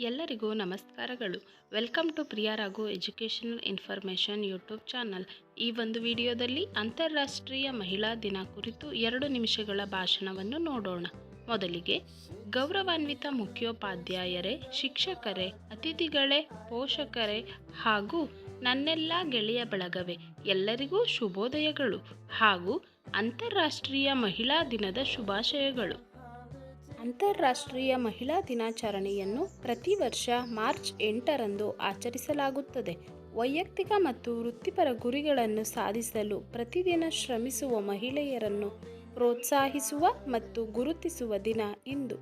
ಎಲ್ಲರಿಗೂ ನಮಸ್ಕಾರಗಳು. Welcome to Priya Raghu educational information YouTube channel ಈ ಒಂದು ವಿಡಿಯೋದಲ್ಲಿ ಅಂತಾರಾಷ್ಟ್ರೀಯ ಮಹಿಳಾ ದಿನ ಕುರಿತು ಎರಡು ನಿಮಿಷಗಳ ಭಾಷಣವನ್ನು ನೋಡೋಣ. ಮೊದಲಿಗೆ, ಗೌರವಾನ್ವಿತ ಮುಖ್ಯೋಪಾಧ್ಯಾಯರೇ, ಶಿಕ್ಷಕರೇ, ಅತಿಥಿಗಳೇ, ಪೋಷಕರೇ ಹಾಗೂ ನನ್ನೆಲ್ಲ ಗೆಳೆಯ ಬಳಗವೇ, ಎಲ್ಲರಿಗೂ ಶುಭೋದಯಗಳು ಹಾಗೂ ಅಂತಾರಾಷ್ಟ್ರೀಯ ಮಹಿಳಾ ದಿನದ ಶುಭಾಶಯಗಳು. ಅಂತಾರಾಷ್ಟ್ರೀಯ ಮಹಿಳಾ ದಿನಾಚರಣೆಯನ್ನು ಪ್ರತಿ ವರ್ಷ ಮಾರ್ಚ್ ಎಂಟರಂದು ಆಚರಿಸಲಾಗುತ್ತದೆ. ವೈಯಕ್ತಿಕ ಮತ್ತು ವೃತ್ತಿಪರ ಗುರಿಗಳನ್ನು ಸಾಧಿಸಲು ಪ್ರತಿದಿನ ಶ್ರಮಿಸುವ ಮಹಿಳೆಯರನ್ನು ಪ್ರೋತ್ಸಾಹಿಸುವ ಮತ್ತು ಗುರುತಿಸುವ ದಿನ ಇಂದು.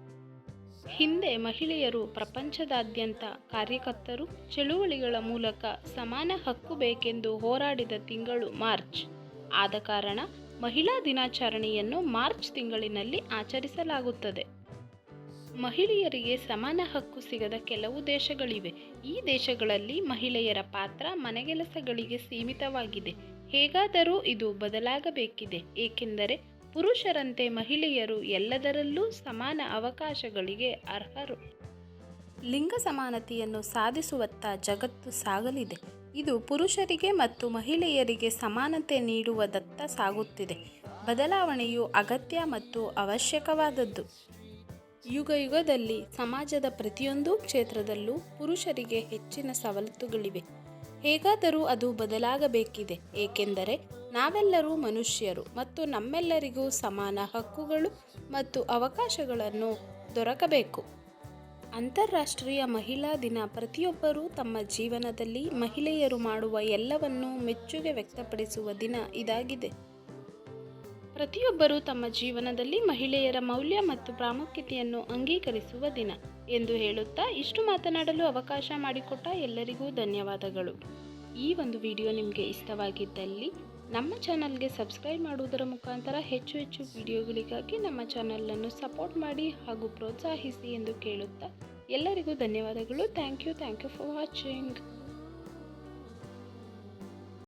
ಹಿಂದೆ ಮಹಿಳೆಯರು ಪ್ರಪಂಚದಾದ್ಯಂತ ಕಾರ್ಯಕರ್ತರು ಚಳುವಳಿಗಳ ಮೂಲಕ ಸಮಾನ ಹಕ್ಕು ಬೇಕೆಂದು ಹೋರಾಡಿದ ತಿಂಗಳು ಮಾರ್ಚ್. ಆದ ಕಾರಣ ಮಹಿಳಾ ದಿನಾಚರಣೆಯನ್ನು ಮಾರ್ಚ್ ತಿಂಗಳಿನಲ್ಲಿ ಆಚರಿಸಲಾಗುತ್ತದೆ. ಮಹಿಳೆಯರಿಗೆ ಸಮಾನ ಹಕ್ಕು ಸಿಗದ ಕೆಲವು ದೇಶಗಳಿವೆ. ಈ ದೇಶಗಳಲ್ಲಿ ಮಹಿಳೆಯರ ಪಾತ್ರ ಮನೆಗೆಲಸಗಳಿಗೆ ಸೀಮಿತವಾಗಿದೆ. ಹೇಗಾದರೂ ಇದು ಬದಲಾಗಬೇಕಿದೆ. ಏಕೆಂದರೆ ಪುರುಷರಂತೆ ಮಹಿಳೆಯರು ಎಲ್ಲದರಲ್ಲೂ ಸಮಾನ ಅವಕಾಶಗಳಿಗೆ ಅರ್ಹರು. ಲಿಂಗ ಸಮಾನತೆಯನ್ನು ಸಾಧಿಸುವತ್ತ ಜಗತ್ತು ಸಾಗಲಿದೆ. ಇದು ಪುರುಷರಿಗೆ ಮತ್ತು ಮಹಿಳೆಯರಿಗೆ ಸಮಾನತೆ ನೀಡುವುದತ್ತ ಸಾಗುತ್ತಿದೆ. ಬದಲಾವಣೆಯು ಅಗತ್ಯ ಮತ್ತು ಅವಶ್ಯಕವಾದದ್ದು. ಯುಗ ಯುಗದಲ್ಲಿ ಸಮಾಜದ ಪ್ರತಿಯೊಂದು ಕ್ಷೇತ್ರದಲ್ಲೂ ಪುರುಷರಿಗೆ ಹೆಚ್ಚಿನ ಸವಲತ್ತುಗಳಿವೆ. ಹೇಗಾದರೂ ಅದು ಬದಲಾಗಬೇಕಿದೆ. ಏಕೆಂದರೆ ನಾವೆಲ್ಲರೂ ಮನುಷ್ಯರು ಮತ್ತು ನಮ್ಮೆಲ್ಲರಿಗೂ ಸಮಾನ ಹಕ್ಕುಗಳು ಮತ್ತು ಅವಕಾಶಗಳನ್ನು ದೊರಕಬೇಕು. ಅಂತಾರಾಷ್ಟ್ರೀಯ ಮಹಿಳಾ ದಿನ ಪ್ರತಿಯೊಬ್ಬರೂ ತಮ್ಮ ಜೀವನದಲ್ಲಿ ಮಹಿಳೆಯರು ಮಾಡುವ ಎಲ್ಲವನ್ನೂ ಮೆಚ್ಚುಗೆ ವ್ಯಕ್ತಪಡಿಸುವ ದಿನ ಇದಾಗಿದೆ. ಪ್ರತಿಯೊಬ್ಬರೂ ತಮ್ಮ ಜೀವನದಲ್ಲಿ ಮಹಿಳೆಯರ ಮೌಲ್ಯ ಮತ್ತು ಪ್ರಾಮುಖ್ಯತೆಯನ್ನು ಅಂಗೀಕರಿಸುವ ದಿನ ಎಂದು ಹೇಳುತ್ತಾ ಇಷ್ಟು ಮಾತನಾಡಲು ಅವಕಾಶ ಮಾಡಿಕೊಟ್ಟ ಎಲ್ಲರಿಗೂ ಧನ್ಯವಾದಗಳು. ಈ ಒಂದು ವಿಡಿಯೋ ನಿಮಗೆ ಇಷ್ಟವಾಗಿದ್ದಲ್ಲಿ ನಮ್ಮ ಚಾನಲ್ಗೆ ಸಬ್ಸ್ಕ್ರೈಬ್ ಮಾಡುವುದರ ಮುಖಾಂತರ ಹೆಚ್ಚು ಹೆಚ್ಚು ವಿಡಿಯೋಗಳಿಗಾಗಿ ನಮ್ಮ ಚಾನಲನ್ನು ಸಪೋರ್ಟ್ ಮಾಡಿ ಹಾಗೂ ಪ್ರೋತ್ಸಾಹಿಸಿ ಎಂದು ಕೇಳುತ್ತಾ ಎಲ್ಲರಿಗೂ ಧನ್ಯವಾದಗಳು. Thank you thank you for watching.